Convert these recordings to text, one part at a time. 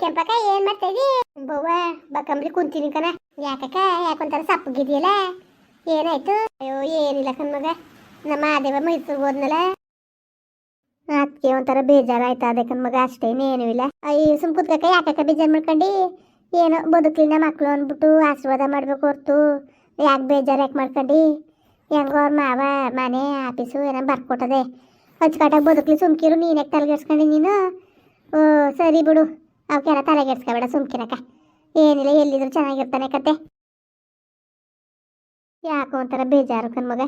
ಕೆಂಪಕ್ಕ ಏನ್ ಮಾಡ್ತಾ ಇದೀ ಬವ್ವ ಬಕ್ಕಂಬ್ರಿ ಕುಂತೀನಿ ಕಣ. ಯಾಕಕ್ಕ ಯಾಕೊಂತಾರ ಸಪ್ಪಗಿದೆಯಲ್ಲ? ಏನಾಯ್ತು? ಅಯ್ಯೋ, ಏನಿಲ್ಲ ಕಣ್ಮಗ ನಮ್ಮ ಮಾದೇವ ಮೈಸೂರಿಗೆ ಹೋದ್ನಲ್ಲ. ಅದಕ್ಕೆ ಒಂಥರ ಬೇಜಾರಾಯ್ತು ಅದೇ ಕಣ್ಮಗ ಅಷ್ಟೇನೇನು ಇಲ್ಲ. ಅಯ್ಯ, ಸುಮ್ ಕುತ್ಕಕ್ಕ, ಯಾಕಕ್ಕ ಬೇಜಾರು ಮಾಡ್ಕೊಂಡು? ಏನೋ ಬದುಕಲಿನ ಮಕ್ಕಳು ಅಂದ್ಬಿಟ್ಟು ಆಶೀರ್ವಾದ ಮಾಡ್ಬೇಕು ಹೊರ್ತು. ಯಾಕೆ ಬೇಜಾರು ಯಾಕೆ ಮಾಡ್ಕೊಂಡು? ಹೆಂಗೋ ಅವ್ರ ಮಾವ, ಮನೆ, ಆಫೀಸು ಏನೋ ಬರ್ಕೊಟ್ಟದೆ. ಅಚ್ಚುಕಟ್ಟಾಗಿ ಬದುಕಲಿ ಸುಮ್ಕಿರು, ನೀನು ಯಾಕೆ ತಲೆಗೆಡ್ಸ್ಕೊಂಡು ನೀನು? ಓ, ಸರಿ ಬಿಡು. ಅವಕ್ಕೆಲ್ಲ ತಲೆಗೆಡ್ಸ್ಕೊಬೇಡ ಸುಮ್ಕಿರಕ ಏನಿಲ್ಲ, ಎಲ್ಲಿದ್ರು ಚೆನ್ನಾಗಿರ್ತಾನೆ ಕತೆ. ಯಾಕೋ ಒಂಥರ ಬೇಜಾರು ಕಣ್ಮಗ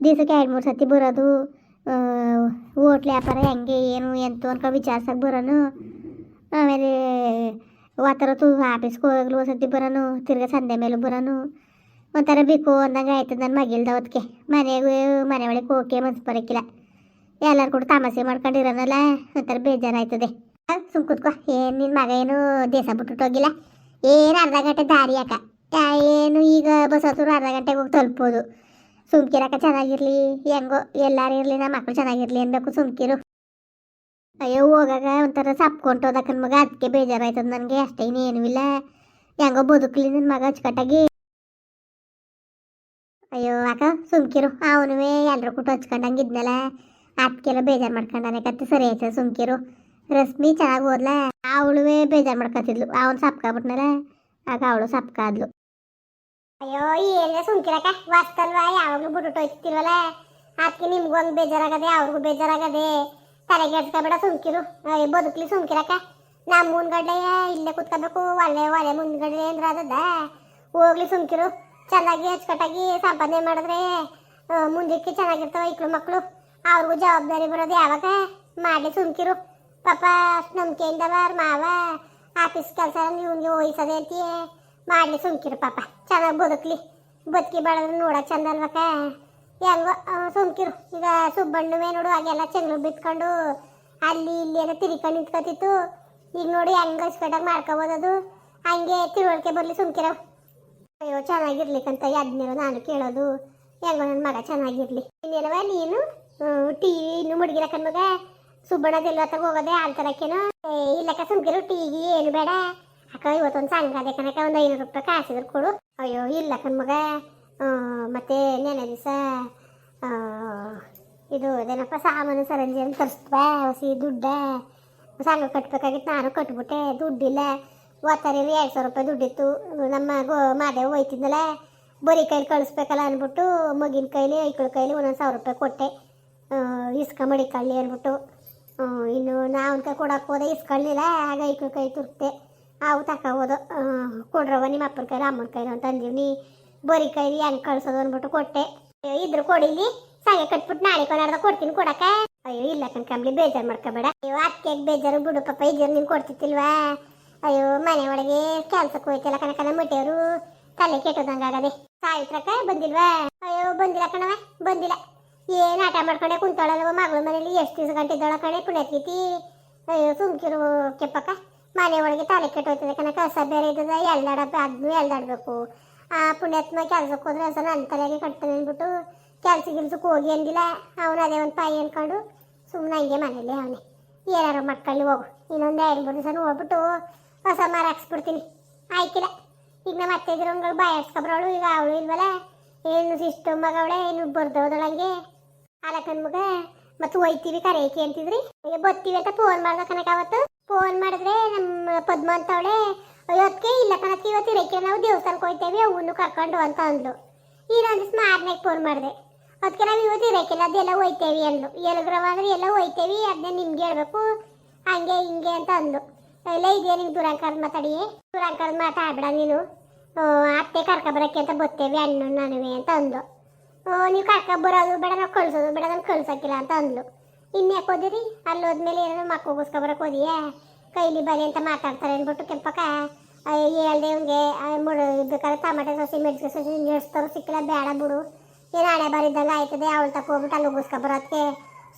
ದಿವಸಕ್ಕೆ ಎರಡು ಮೂರು ಸತಿ ಬರೋದು ಹೋಟ್ಲ್ ವ್ಯಾಪಾರ ಹೆಂಗೆ, ಏನು, ಎಂತು ಅನ್ಕೊಂಡು ವಿಚಾರ್ಸಕ್ಕೆ ಬರೋನು. ಆಮೇಲೆ ವಾತರ ತು ಆಫೀಸ್ಗೆ ಹೋಗ್ಲು ಒಂದು ಸತಿ ಬರೋನು, ತಿರ್ಗಾ ಸಂದೆ ಮೇಲೂ ಬರೋನು. ಒಂಥರ ಬೇಕು ಅಂದಂಗೆ ಆಯ್ತದ ನನ್ನ ಮಗಿಲ್ದ ಅವತ್ತಿಗೆ ಮನೆಗೆ, ಮನೆ ಒಳಗೆ ಹೋಗಕ್ಕೆ ಮನ್ಸು ಬರೋಕ್ಕಿಲ್ಲ ಎಲ್ಲರೂ ಕೂಡ ತಮಾಷೆ ಮಾಡ್ಕೊಂಡಿರೋನಲ್ಲ, ಒಂಥರ ಬೇಜಾರಾಯ್ತದೆ. ಸುಮ್ ಕೂತ್ಕೋ. ಏನು ನಿನ್ನ ಮಗ ಏನು ದೇಶ ಬಿಟ್ಟು ಹೋಗಿಲ್ಲ? ಏನು ಅರ್ಧ ಗಂಟೆ ದಾರಿ ಯಾ- ಏನು ಈಗ ಬಸ್ ಅರ್ಧ ಗಂಟೆಗೆ ಹೋಗಿ ತಲುಪೋದು ಸುಮ್ಕಿರಕ್ಕ ಚೆನ್ನಾಗಿರ್ಲಿ, ಹೆಂಗೋ ಎಲ್ಲಾರು ಇರಲಿ ನಮ್ಮ ಮಕ್ಳು ಚೆನ್ನಾಗಿರ್ಲಿ ಅನ್ಬೇಕು ಸುಮ್ಕಿರು. ಅಯ್ಯೋ, ಹೋಗಾಗ ಒಂಥರ ಸಪ್ಕೊಂಡು ಹೋದಕ್ಕ ಮಗ ಅದಕ್ಕೆ ಬೇಜಾರಾಯ್ತದ ನನಗೆ, ಅಷ್ಟೇ ಏನೂ ಇಲ್ಲ. ಹೆಂಗೋ ಬದುಕಲಿ ನನ್ನ ಮಗ ಅಚ್ಚುಕಟ್ಟಾಗಿ. ಅಯ್ಯೋ, ಅಕ್ಕ, ಸುಮ್ಕಿರು. ಅವನುವೇ ಎಲ್ಲರೂ ಕೂಟ ಹಚ್ಕೊಂಡಂಗೆ ಇದ್ನಲ್ಲ ಅದಕ್ಕೆಲ್ಲ ಬೇಜಾರು ಮಾಡ್ಕೊಂಡಾನೆ ಸರಿ ಆಯ್ತದ ಸುಮ್ಕಿರು. ರಶ್ಮಿ ಚೆನ್ನಾಗಿ ಓದ್ಲ? ಅವಳುವೆ ಬೇಜಾರು ಮಾಡ್ಕೊತಿದ್ಲು. ಅವನು ಸಪ್ಕಾಬಿಟ್ನಲ್ಲ ಆಗ ಅವಳು ಸಪ್ಕಾದ್ಲು ಅಯ್ಯೋ ಏನಿಲ್ಲ ಸುಮ್ಕಿರಕ್ಕ. ವಾಸ್ತಲ್ವಾ ಯಾವಾಗಲೂ ಬಿಟ್ಟು ಹೋಗ್ತಿಲ್ವಲ್ಲ ಅದಕ್ಕೆ ನಿಮ್ಗೊಂದು ಬೇಜಾರಾಗದೆ, ಅವ್ರಿಗೂ ಬೇಜಾರಾಗದೆ. ತಲೆಗೆಡ್ಸ್ಕೊಬೇಡ ಸುಮ್ಕಿರು. ಬದುಕ್ಲಿ ಸುಮ್ಕಿರಕ್ಕ. ನಮ್ಮ ಮುಂದ್ಗಡೆ ಇಲ್ಲೇ ಕುತ್ಕೋಬೇಕು. ಒಳ್ಳೆ ಒಳ್ಳೆ ಮುಂದ್ಗಡೆ ಅಂದ್ರೆ ಅದದ. ಹೋಗ್ಲಿ ಸುಮ್ಕಿರು. ಚೆನ್ನಾಗಿ ಅಚ್ಚುಕಟ್ಟಾಗಿ ಸಂಪಾದನೆ ಮಾಡಿದ್ರೆ ಮುಂದಕ್ಕೆ ಚೆನ್ನಾಗಿರ್ತಾವ ಇಕ್ಳು ಮಕ್ಕಳು ಅವ್ರಿಗೂ ಜವಾಬ್ದಾರಿ ಬರೋದು ಯಾವಾಗ? ಮಾಡಲಿ ಸುಮ್ಕಿರು. ಪಾಪ ಅಷ್ಟು ನಂಬಿಕೆಯಿಂದವ ಮಾವ, ಆಫೀಸ್ ಕೆಲಸ ನೀವು ವಹಿಸದೆ ಅಂತೀಯ? ಮಾಡಲಿ ಸುಮ್ಕಿರು ಪಾಪ, ಚೆನ್ನಾಗಿ ಬದುಕ್ಲಿ. ಬದುಕಿ ಬೆಳೆದ್ರೆ ನೋಡೋಕೆ ಚಂದ ಅಲ್ವಕ್ಕ? ಹೆಂಗೋ ಸುಮ್ಕಿರು. ಈಗ ಸುಬ್ಬಣ್ಣವೇ ನೋಡು ಹಾಗೆಲ್ಲ ಚೆಂಗ್ಳು ಬಿತ್ಕೊಂಡು ಅಲ್ಲಿ ಇಲ್ಲಿ ಎಲ್ಲ ತಿರ್ಕೊಂಡು ನಿಂತ್ಕೊತಿತ್ತು. ಈಗ ನೋಡಿ ಹೆಂಗ ಅಚ್ಚುಕಟ್ಟಾಗಿ ಮಾಡ್ಕೋಬೋದದು ಹಂಗೆ ತಿಳುವಳಿಕೆ ಬರಲಿ ಸುಮ್ಕಿರ. ಅಯ್ಯೋ, ಚೆನ್ನಾಗಿರ್ಲಿಕ್ಕಂತ ಯಾದ್ನೇನೋ ನಾನು ಕೇಳೋದು. ಹೆಂಗೋ ನನ್ನ ಮಗ ಚೆನ್ನಾಗಿರ್ಲಿ. ಇನ್ನೇನವ ನೀನು? ಟಿ ವಿ ಇನ್ನು ಮುಡ್ಗಿರ ಕಣ್ಮಗ ಸುಬ್ಬಣ್ಣದೆಲ್ಲ ಹೋಗೋದೆ ಹಾಲು ತರಕ್ಕೇನೋ ಏ, ಇಲ್ಲಕ್ಕ ಸುಮ್ಕಿರು ಟೀಗಿ ಏನು ಬೇಡ. ಅಕ್ಕ, ಇವತ್ತೊಂದು ಸಂಘ ಅದೇ ಕನಕ ಒಂದು ಐನೂರು ರೂಪಾಯಿ ಕಾಸಿದ್ರು ಕೊಡು. ಅಯ್ಯೋ, ಇಲ್ಲ ಮಗ. ಮತ್ತೆ ನೆನೆ ದಿವಸ ಇದು ಅದೇನಪ್ಪ, ಸಾಮಾನು ಸರಂಜಿ ಅಂತ ತರಿಸ್ತವ ಹಸಿ ದುಡ್ಡ. ಸಂಘ ಕಟ್ಬೇಕಾಗಿತ್ತು, ನಾನು ಕಟ್ಬಿಟ್ಟೆ, ದುಡ್ಡಿಲ್ಲ. ಓದ್ತಾರೆ ಎರಡು ಸಾವಿರ ರೂಪಾಯಿ ದುಡ್ಡಿತ್ತು. ನಮ್ಮ ಗೋ, ಮಾದೇವ್ ಹೋಯ್ತಿದ್ದಲ್ಲ ಬರಿ ಕೈಲಿ ಕಳಿಸ್ಬೇಕಲ್ಲ ಅಂದ್ಬಿಟ್ಟು, ಮಗಿನ ಕೈಲಿ, ಐಕ್ಳ ಕೈಲಿ ಒಂದೊಂದು ಸಾವಿರ ರೂಪಾಯಿ ಕೊಟ್ಟೆ. ಇಸ್ಕ ಮಡಿಕೊಳ್ಳಿ ಅಂದ್ಬಿಟ್ಟು. ಇನ್ನು ನಾವು ಕೈ ಕೊಡಕ್ಕೆ ಹೋದೆ ಇಸ್ಕೊಳ್ಳಿಲ್ಲ ಆಗ ಕೈ ತುರ್ತೆ. ಅವು ತಕೋಬೋದು ಕೊಡ್ರವ ನಿಮ್ಮ ಅಪ್ಪನ ಕೈ ಅಮ್ಮನ ಕೈ ಅಂತ ಅಂದೀವಿ. ಬರೀ ಕೈಲಿ ಹೆಂಗೆ ಕಳ್ಸೋದು ಅಂದ್ಬಿಟ್ಟು ಕೊಟ್ಟೆ. ಇದ್ರು ಕೊಡಿಲಿ ಸಾಗೆ ಕಟ್ಬಿಟ್ಟು ನಾಳೆ ಕೊನಾರ್ದ ಕೊಡ್ತೀನಿ ಕೊಡಕ ಅಯ್ಯೋ, ಇಲ್ಲ ಕಣ್ಕಂಬ್ಲಿ ಬೇಜಾರು ಮಾಡ್ಕೋಬೇಡ. ಅಯ್ಯೋ ಅದಕ್ಕೆ ಬೇಜಾರು, ಬಿಡು ಪಾಪ ಇದ್ರು ನೀನು ಕೊಡ್ತಿತ್ತಿಲ್ವಾ ಅಯ್ಯೋ, ಮನೆ ಒಳಗೆ ಕೆಲ್ಸಕ್ಕೆ ಹೋಯ್ತಿಲ್ಲ ಕನಕನ ಮುಟ್ಟಿಯವರು. ತಲೆ ಕೆಟ್ಟದಂಗಾಗದೆ. ಸಾಯಿತ್ರಕ್ಕ ಬಂದಿಲ್ವಾ? ಅಯ್ಯೋ, ಬಂದಿಲ್ಲ ಕಣವ ಬಂದಿಲ್ಲ. ಏನ್ ಆಟ ಮಾಡ್ಕೊಂಡೆ ಕುಂತಾಳಲ್ವ ಮಗಳ ಮನೇಲಿ? ಎಷ್ಟು ದಿವಸ ಗಂಟೆ ಇದ್ದಾಳ ಕಣೆ ಪುಣ್ಯತ್ಕೀತಿ ಅಯ್ಯೋ, ಸುಮ್ಕಿರು ಕೆಪ್ಪಕ್ಕ. ಮನೆ ಒಳಗೆ ತಲೆ ಕೆಟ್ಟೋಯ್ತದೆ ಕಣ, ಕಸ ಬೇರೆ ಇದ್ದದ ಎಲ್ಲಾಡ ಅದನ್ನು ಎಲ್ದಾಡಬೇಕು ಆ ಪುಣ್ಯಾತ್ಮ ಕೆಲ್ಸಕ್ಕೆ ಹೋದ್ರೆ ಅಸ ನನ್ನ ತಲೆಗೆ ಕಟ್ತಾನೆ ಅಂದ್ಬಿಟ್ಟು ಕೆಲ್ಸ ಗಿಲ್ಸಕ್ಕೆ ಹೋಗಿ ಅಂದಿಲ್ಲ. ಅವನು ಅದೇ ಒಂದು ಪಾಯಿ ಅಂದ್ಕೊಂಡು ಸುಮ್ಮನೆ ಹಂಗೆ ಮನೇಲಿ ಅವನೇ. ಏನಾರು ಮಕ್ಕಳಲ್ಲಿ ಹೋಗು. ಇನ್ನೊಂದು ಎರಡು ಮೂರು ದಿವಸ ಹೋಗ್ಬಿಟ್ಟು ಹೊಸ ಮರ ಹಾಕ್ಸ್ಬಿಡ್ತೀನಿ. ಆಯ್ತಿಲ್ಲ ಈಗ ನಮ್ಮ ಅತ್ತೆ ಇದ್ರವ್ಗಳು ಬಾಯ್ ಹಾಕ್ಸ್ಕೊಬ್ರವಳು ಈಗ ಅವಳು ಇಲ್ವಲ್ಲ? ಏನು ಸಿಸ್ಟಮ್ ಮಗವಳೆ ಏನು ಬರ್ದೋದಳಂಗೆ ಅಲಕನ್ ಮಗ ಮತ್ತು ಹೋಯ್ತೀವಿ ಕರೆಯಕ್ಕೆ ಅಂತಿದ್ರಿ? ಬತ್ತೀವಿ ಅಂತ ಫೋನ್ ಮಾಡ್ದ ಕನಕ ಅವತ್ತು. ಫೋನ್ ಮಾಡಿದ್ರೆ ನಮ್ಮ ಪದ್ಮ ಅಂತವಳೆ ಅಯ್ಯೋದಕ್ಕೆ ಇಲ್ಲ ಕನಕ ಇವತ್ತು ಇರಕ್ಕೆ ನಾವು ದೇವಸ್ಥಾನಕ್ಕೆ ಹೋಯ್ತೇವೆ ಅವನು ಕರ್ಕೊಂಡು ಅಂತ ಅಂದ್ಲು. ಇನ್ನೊಂದು ಸ್ಮಾರ್ಟ್ನಾಗ ಫೋನ್ ಮಾಡಿದೆ. ಅದಕ್ಕೆ ನಾವು ಇವತ್ತು ಇರಕ್ಕಿಲ್ಲ ಅದೆಲ್ಲ ಹೋಯ್ತೇವಿ ಅಂದ್ಲು. ಎಲ್ಗ್ರವ ಅಂದ್ರೆ ಎಲ್ಲ ಹೋಯ್ತೇವಿ ಅದನ್ನ ನಿಮ್ಗೆ ಹೇಳ್ಬೇಕು, ಹಂಗೆ ಹಿಂಗೆ ಅಂತ ಅಂದ್ಲು. ಎಲ್ಲ ಇದೆಯಾ ನಿಂಗೆ ದುರಂಕರ್ ಮಾತಾಡಿ ದುರಂಕರ್ ಮಾತಾಡ್ಬೇಡ ನೀನು. ಅತ್ತೆ ಕರ್ಕ ಬರಕ್ಕೆ ಅಂತ ಬರ್ತೇವೆ ಅಣ್ಣ ನಾನುವೆ ಅಂತ ಅಂದ್ಲು. ನೀವು ಕರ್ಕ ಬರೋದು ಬೇಡ ನಾವು ಕಳ್ಸೋದು ಬೇಡ ನಾನು ಕಳ್ಸಕ್ಕಿಲ್ಲ ಅಂತ ಅಂದ್ಲು. ಇನ್ಯಾಕೆ ಹೋದಿರಿ ಅಲ್ಲಿ ಹೋದ್ಮೇಲೆ ಏನೋ ಮಕ್ಕಳು ಬರೋಕೆ ಹೋದಿಯೇ ಕೈಲಿ ಬಲಿ ಅಂತ ಮಾತಾಡ್ತಾರೆ ಅಂದ್ಬಿಟ್ಟು ಕೆಂಪಕ್ಕ ಹೇಳ್ದೆ ಅವ್ನಿಗೆ ಬೇಕಾದ್ರೆ ಟಮಾಟೆ ಸಸಿ ಮೆಣಸಿಗೆ ಸಸಿ ನೆಡ್ಸ್ತಾರು ಸಿಕ್ಕಿಲ್ಲ ಬೇಡ ಬಿಡು. ಏನು ಹಣೆ ಬರಿದ್ದಂಗೆ ಆಯ್ತದೆ, ಅವಳು ತಕ್ಕ ಹೋಗ್ಬಿಟ್ಟು ಅಲ್ಲಿ ಉಗಿಸ್ಕೊ ಬರೋದಕ್ಕೆ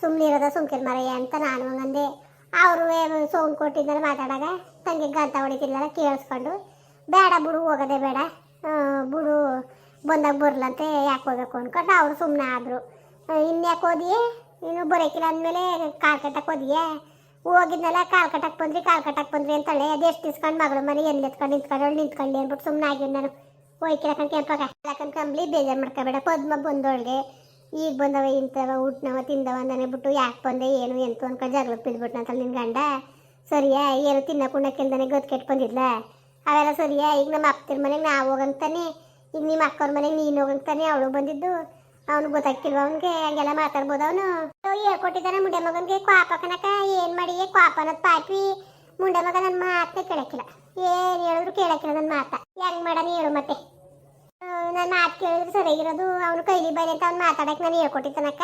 ಸುಮ್ಮನೆ ಇರೋದ ಸುಮ್ಕಿರ್ ಮರಯ್ಯ ಅಂತ ನಾನು ಹಂಗಂದೆ. ಅವರು ಸೌಂಡ್ ಕೊಟ್ಟಿದ್ದಾರೆ ಮಾತಾಡಾಗ ತಂಗಿ ಗಂತ ಹೊಡಿತಿಲ್ಲ ಕೇಳಿಸ್ಕೊಂಡು. ಬೇಡ ಬಿಡು, ಹೋಗೋದೇ ಬೇಡ. ಬಿಡು. ಬಂದಾಗ ಬರ್ಲಂತೆ ಯಾಕೆ ಹೋಗಬೇಕು ಅನ್ಕೊಂಡು ಅವರು ಸುಮ್ಮನೆ ಆದರು. ಇನ್ಯಾಕೆ ಓದಿಯೇ ನೀನು ಬರೋಕಿಲ್ಲ ಅಂದಮೇಲೆ ಕಾಲು ಕಟ್ಟಕ್ಕೆ ಓದಿಯೇ ಹೋಗಿದ್ನಲ್ಲ, ಕಾಲು ಕಟ್ಟಕ್ಕೆ ಬಂದ್ರಿ, ಕಾಲು ಕಟ್ಟಕ್ಕೆ ಬಂದ್ರಿ ಅಂತಾಳೆ. ಅದೆಷ್ಟು ಇಸ್ಕೊಂಡು ಮಗಳು ಮನೆ ಎಲ್ಲಿ ಎತ್ಕೊಂಡು ನಿಂತ್ಕೊಂಡು ನಿಂತ್ಕೊಂಡು ಅಂದ್ಬಿಟ್ಟು ಸುಮ್ಮನೆ ಆಗಿದ್ದು ನಾನು. ಹೋಯ್ಕಿರಕಂಡ್ ಕೆಂಪಾಗ ಯಾಕಂದ್ ಕಂಬ್ಲಿ ಬೇಜಾರು ಮಾಡ್ಕೋಬೇಡ. ಪದ್ಮ ಬಂದೋಳ್ಗೆ. ಈಗ ಬಂದವ ಇಂಥವ ಊಟನವ ತಿಂದವ ಅಂದನೆ ಬಿಟ್ಟು ಯಾಕೆ ಬಂದೆ, ಏನು, ಎಂತು ಅನ್ಕೊಂಡು ಜಗಳ ಬಿದ್ಬಿಟ್ನ ಅಂತ ನಿನ್ನ ಗಂಡ? ಸರಿಯಾ? ಏನು ತಿನ್ನಕ್ಕೆ ಉಣ್ಣಕ್ಕಿಲ್ದಾನೆ ಗೊತ್ತು ಕೆಟ್ಟು ಬಂದಿದ್ಲ? ಅವೆಲ್ಲ ಸರಿಯಾ? ಈಗ ನಮ್ಮ ಅಪ್ಪತಿರ ಮನೆಗೆ ನಾವು ಹೋಗಂತಾನೆ. ಈಗ ನಿಮ್ಮ ಅಕ್ಕವ್ರ ಮನೆಗೆ ನೀನು ಹೋಗಂತಾನೆ ಅವಳು ಬಂದಿದ್ದು. ಅವನು ಗೊತ್ತಾಗ್ತಿಲ್ವ ಅವನಿಗೆ? ಹಂಗೆಲ್ಲ ಮಾತಾಡ್ಬೋದು ಅವನು. ಹೇಳ್ಕೊಟ್ಟಿದ್ದಾನೆ ಮುಂಡೆ ಮಗನಿಗೆ, ಕ್ವಾಪ ಕನಕ ಏನು ಮಾಡಿ? ಕ್ವಾಪ ಅನ್ನೋದು ಪಾಪಿ ಮುಂಡೆ ಮಗ ನನ್ನ ಮಾತೇ ಕೇಳಕ್ಕಿಲ್ಲ. ಏನು ಹೇಳಿದ್ರು ಕೇಳಕ್ಕಿಲ್ಲ ನನ್ನ ಮಾತ. ಹೆಂಗ್ ಮಾಡೋಣ ಹೇಳು ಮತ್ತೆ. ನನ್ನ ಮಾತು ಕೇಳಿದ್ರು ಸರಿಯಾಗಿರೋದು. ಅವನು ಕೈಲಿ ಬೈಲಿ ಅಂತ ಅವ್ನು ಮಾತಾಡಕ್ಕೆ ನಾನು ಹೇಳ್ಕೊಟ್ಟಿದ್ದಾನಕ್ಕ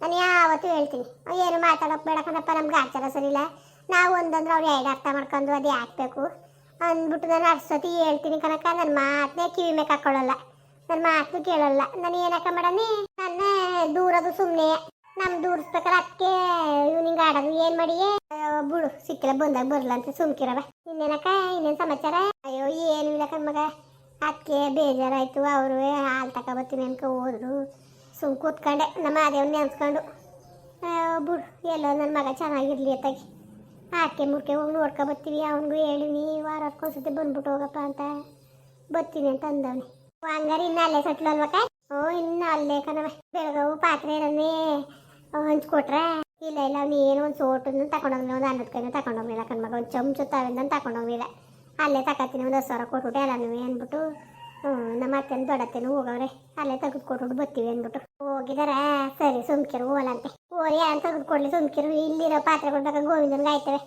ನಾನು ಯಾವತ್ತೂ ಹೇಳ್ತೀನಿ. ಏನು ಮಾತಾಡೋಕೆ ಬೇಡ ಕಣಪ್ಪ, ನಮ್ಗೆ ಆಚಾರ ಸರಿಲ್ಲ ನಾವು ಒಂದಂದ್ರೆ ಅವ್ರು ಎರಡು ಅರ್ಥ ಮಾಡ್ಕೊಂಡು ಅದು ಹಾಕ್ಬೇಕು ಅಂದ್ಬಿಟ್ಟು ನಾನು ಅರ್ಸತಿ ಹೇಳ್ತೀನಿ ಕನಕ ನನ್ನ ಮಾತನ್ನೇ ಕಿವಿ ಮೇಲೆ ಹಾಕೊಳ್ಳಲ್ಲ ನನ್ನ ಮಾತು ಕೇಳಲ್ಲ. ನಾನು ಏನಕ್ಕ ಮಾಡನಿ ನನ್ನ ದೂರದು ಸುಮ್ಮನೆ ನಮ್ಮ ದೂರಿಸ್ಬೇಕಲ್ಲ ಅದಕ್ಕೆ ಇವ್ನಿಂಗ್ ಆಡೋದು. ಏನು ಮಾಡಿ ಬಿಡು, ಸಿಕ್ಕಿಲ್ಲ, ಬಂದಾಗ ಬರಲ್ಲ ಅಂತ ಸುಮ್ಕಿರವ. ಇನ್ನೇನಕ್ಕ, ಇನ್ನೇನು ಸಮಾಚಾರ? ಅಯ್ಯೋ, ಏನು ಇಲ್ಲ ಕಣ್ಮಗ ಅದಕ್ಕೆ ಬೇಜಾರಾಯ್ತು. ಅವರು ಹಾಲು ತಗೊಬತ್ತೀನಿ ಅನ್ಕೊ ಹೋದ್ರು. ಸುಮ್ ಕೂತ್ಕೊಂಡೆ. ನಮ್ಮ ಅದೇವ್ನ ನೆನ್ಸ್ಕೊಂಡು. ಬಿಡು, ಎಲ್ಲೋ ನನ್ನ ಮಗ ಚೆನ್ನಾಗಿರ್ಲಿ ಅತ್ತಾಗಿ. ಆಕೆ ಮುರ್ಕೆ ಹೋಗಿ ನೋಡ್ಕೊ ಬರ್ತೀವಿ. ಅವನಿಗೂ ಹೇಳಿನಿ ವಾರಕ್ಕೊಂದ್ಸತಿ ಬಂದ್ಬಿಟ್ಟು ಹೋಗಪ್ಪ ಅಂತ ಬರ್ತೀನಿ ಅಂತ ಅಂದವನಿ. ಹಂಗಾರೆ ಇನ್ನು ಅಲ್ಲೇ ಸಟ್ಲು ಹ್ಞೂ ಇನ್ನು ಅಲ್ಲೇ ಕಣವ ಬೆಳಗಾವು ಪಾತ್ರೆ ಇರೋದೇ ಹಂಚ್ಕೊಟ್ರೆ. ಇಲ್ಲ ಇಲ್ಲ, ಅವ್ನು ಏನು ಒಂದು ಸೋಟನ್ನು ತಗೊಂಡೋಗ್ಲಿ ಒಂದು ಅನ್ನದ ಕೈನ ತಗೊಂಡೋಗ್ಲಿಲ್ಲ ಕಣ್ಮಗ ಒಂದು ಚಮಚ ತಾವಿಂದ ತಗೊಂಡೋಗ್ಲಿಲ್ಲ ಅಲ್ಲೇ ತಕತ್ತೀನಿ, ಒಂದು ಹತ್ತು ಸಾವಿರ ಕೊಟ್ಬಿಟ್ಟು ಎಲ್ಲನೂ ಅಂದ್ಬಿಟ್ಟು ನಮ್ಮ ಅತ್ತೆನ ದೊಡ್ಡತ್ತೇನು ಹೋಗವ್ರೆ. ಅಲ್ಲೇ ತೆಗೆದು ಕೊಟ್ಬಿಟ್ಟು ಬರ್ತೀವಿ ಅಂದ್ಬಿಟ್ಟು. ಹೋಗಿದಾರ. ಸರಿ, ಸುಮ್ಕಿರು ಹೋಲಂತೆ ಓರಿ ಯಾರು ತೆಗೆದು ಕೊಡ್ಲಿ ಸುಮ್ಕಿರು. ಇಲ್ಲಿರೋ ಪಾತ್ರೆಗಳು ಬೇಕಾ ಗೋವಿಂದನ್ಗೆ ಆಯ್ತವೆ.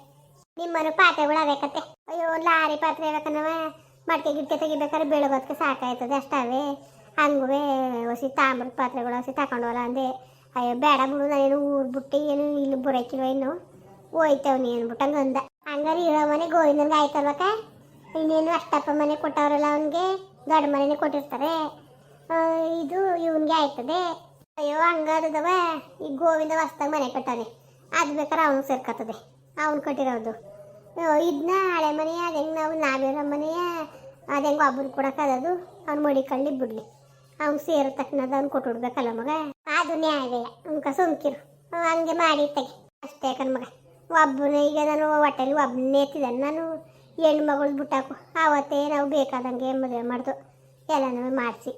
ನಿಮ್ಮನು ಪಾತ್ರೆಗಳು ಅವೇಕತ್ತೆ. ಅಯ್ಯೋ ಲಾರಿ ಪಾತ್ರೆ ಬೇಕನ್ನವ ಮಡಿಕೆ ಗಿಡಕೆ ತೆಗಿಬೇಕಾದ್ರೆ ಬೆಳಗೋದಕ್ಕೆ ಸಾಕಾಯ್ತದೆ ಅಷ್ಟವೇ. ಹಂಗುವೆ ಹೊಸಿ ತಾಮ್ರದ ಪಾತ್ರೆಗಳು ಹೊಸಿ ತಗೊಂಡೋಲ್ಲ ಅಂದೆ. ಅಯ್ಯೋ, ಬೇಡ ಬಿಡು, ನಾನೇನು ಊರ್ ಬಿಟ್ಟು ಏನು ಇಲ್ಲಿ ಬರೋಕಿಲ್ವ ಇನ್ನು. ಹೋಯ್ತವ್ನಿ ಅಂದ್ಬಿಟ್ಟು ಹಂಗೆ ಅಂದ. ಹಂಗಾರೆ ಇರೋ ಮನೆ ಗೋವಿಂದನ್ಗೆ ಆಯ್ತಲ್ವಕ್ಕ? ಇನ್ನೇನು ಅಷ್ಟಪ್ಪ ಮನೆ ಕೊಟ್ಟವ್ರಲ್ಲ ಅವನಿಗೆ? ದೊಡ್ಡ ಮನೆನೇ ಕೊಟ್ಟಿರ್ತಾರೆ. ಇದು ಇವನ್ಗೆ ಆಯ್ತದೆ. ಅಯ್ಯೋ, ಹಂಗಾದದವ. ಈ ಗೋವಿಂದ ಹೊಸ್ದಾಗ ಮನೆ ಕಟ್ಟಾನೆ ಅದು ಬೇಕಾದ್ರೆ ಅವನು ಸೇರ್ಕತ್ತದೆ. ಅವನು ಕಟ್ಟಿರೋದು. ಇದನ್ನ ಹಳೆ ಮನೆಯ ಅದು ಹೆಂಗೆ ನಾವು ನಾವಿರೋ ಮನೆಯ ಅದು ಹೆಂಗೆ ಒಬ್ಬರು ಕೊಡೋಕ್ಕಾಗದು ಅವ್ನು ಮಡಿಕಳ್ಳಿ ಬಿಡ್ಲಿ. ಅವ್ನು ಸೇರೋ ತಕ್ಕನದ ಅವ್ನು ಕೊಟ್ಬಿಡ್ಬೇಕಲ್ಲ ಮಗ. ಅದು ನ್ಯಾಯವೇ ಅವ್ನ ಸುಮ್ಕಿರು ಹಂಗೆ ಮಾಡಿ ತೆಗಿ. ಅಷ್ಟೇ ಕಣ್ಮಗ ಒಬ್ಬನೇ, ಈಗ ನಾನು ಹೊಟ್ಟೆಲಿ ಒಬ್ಬನೇ ಎತ್ತಿದ್ದಾನೆ ನಾನು. ಹೆಣ್ಣು ಮಗಳು ಬಿಟ್ಟಾಕು. ಆವತ್ತೇ ನಾವು ಬೇಕಾದಂಗೆ ಮದುವೆ ಮಾಡ್ದು. ಎಲ್ಲನೂ ಮಾಡಿಸಿ.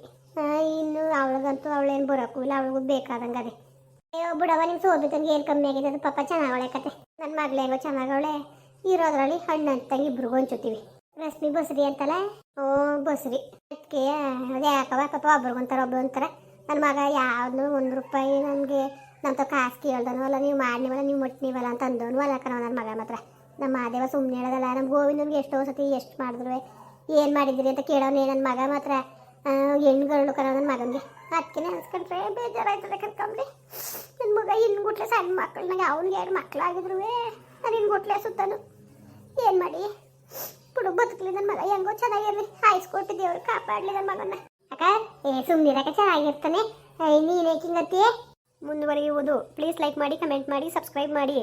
ಇನ್ನು ಅವಳಿಗಂತೂ ಅವಳೇನು ಬರೋಕ್ಕೂ ಇಲ್ಲ, ಅವಳಿಗೂ ಬೇಕಾದಂಗೆ ಅದೇ. ಅಯ್ಯೋ ಬಿಡವ ನಿಮ್ಮ ಸೋಬಿದಂಗೆ ಏನು ಕಮ್ಮಿ ಆಗಿದೆ? ಅದು ಪಾಪ ಚೆನ್ನಾಗವಳೆ ಕತೆ. ನನ್ನ ಮಗಳೇನೋ ಚೆನ್ನಾಗವಳೆ ಇರೋದ್ರಲ್ಲಿ ಹಣ್ಣು ಅಂತ ಇಬ್ರಿಗೂ ಹಂಚುತ್ತೀವಿ. ರಶ್ಮಿ ಬಸ್ರಿ ಅಂತಲ್ಲ ಓ ಬಸ್ರಿ. ಅದಕ್ಕೆ ಅದೇ ಯಾಕವ ಪಾಪ ಒಬ್ರಿಗೊಂತಾರೆ ಒಬ್ರು ಅಂತಾರೆ ನನ್ನ ಮಗ ಯಾವ್ದು ಒಂದು ರೂಪಾಯಿ ನನಗೆ ನಮ್ಮ ಕಾಸು ಕೇಳ್ದನು. ಅಲ್ಲ, ನೀವು ಮಾಡಿನಿವಲ್ಲ ನೀವು ಮುಟ್ನಿವಲ್ಲ ಅಂತ ಅಂದವನು ಅಲ್ಲ ಕಣ ನನ್ನ ಮಗ ಮಾತ್ರ. ನಮ್ಮ ಮಾದೇವ ಸುಮ್ಮನೆ ಹೇಳೋದಲ್ಲ, ನಮ್ಮ ಗೋವಿಂದನ್ಗೆ ಎಷ್ಟೋ ಸತಿ ಎಷ್ಟು ಮಾಡಿದ್ರು ಏನು ಮಾಡಿದ್ರಿ ಅಂತ ಕೇಳೋನೇ ನನ್ನ ಮಗ ಮಾತ್ರ. ಹೆಣ್ಗಳು ಕರೋ ನನ್ನ ಮಗನಿಗೆ. ಅದಕ್ಕೆ ಅನ್ಸ್ಕೊಂಡ್ರೆ ಬೇಜಾರಾಯ್ತದೆ ಕನ್ಕೊಂಬ್ರಿ ನನ್ನ ಮಗ ಇನ್ನು ಗುಟ್ಲೆ ಸಣ್ಣ ನನಗೆ ಅವ್ನಿಗೆ ಎರಡು ಮಕ್ಕಳಾಗಿದ್ರು ನಾನು ಇನ್ನು ಗುಟ್ಲೆ ಸುತ್ತನು. ಏನು ಮಾಡಿ? ಬಿಡು ಬದುಕಲಿ ನನ್ನ ಮಗ, ಹೆಂಗೋ ಚೆನ್ನಾಗಿರ್ಲಿ. ಹಾಯಿಸ್ಕೊಟ್ಟು ದೇವ್ರು ಕಾಪಾಡಲಿ ನನ್ನ ಮಗನ ಅಕ್ಕ, ಏ ಸುಮ್ಮನಿರಕ್ಕೆ ಚೆನ್ನಾಗಿರ್ತಾನೆ. ನೀನೇ ಹಿಂಗತ್ತಿ ಮುಂದುವರಿಯುವುದು. ಪ್ಲೀಸ್ ಲೈಕ್ ಮಾಡಿ ಕಮೆಂಟ್ ಮಾಡಿ ಸಬ್ಸ್ಕ್ರೈಬ್ ಮಾಡಿ.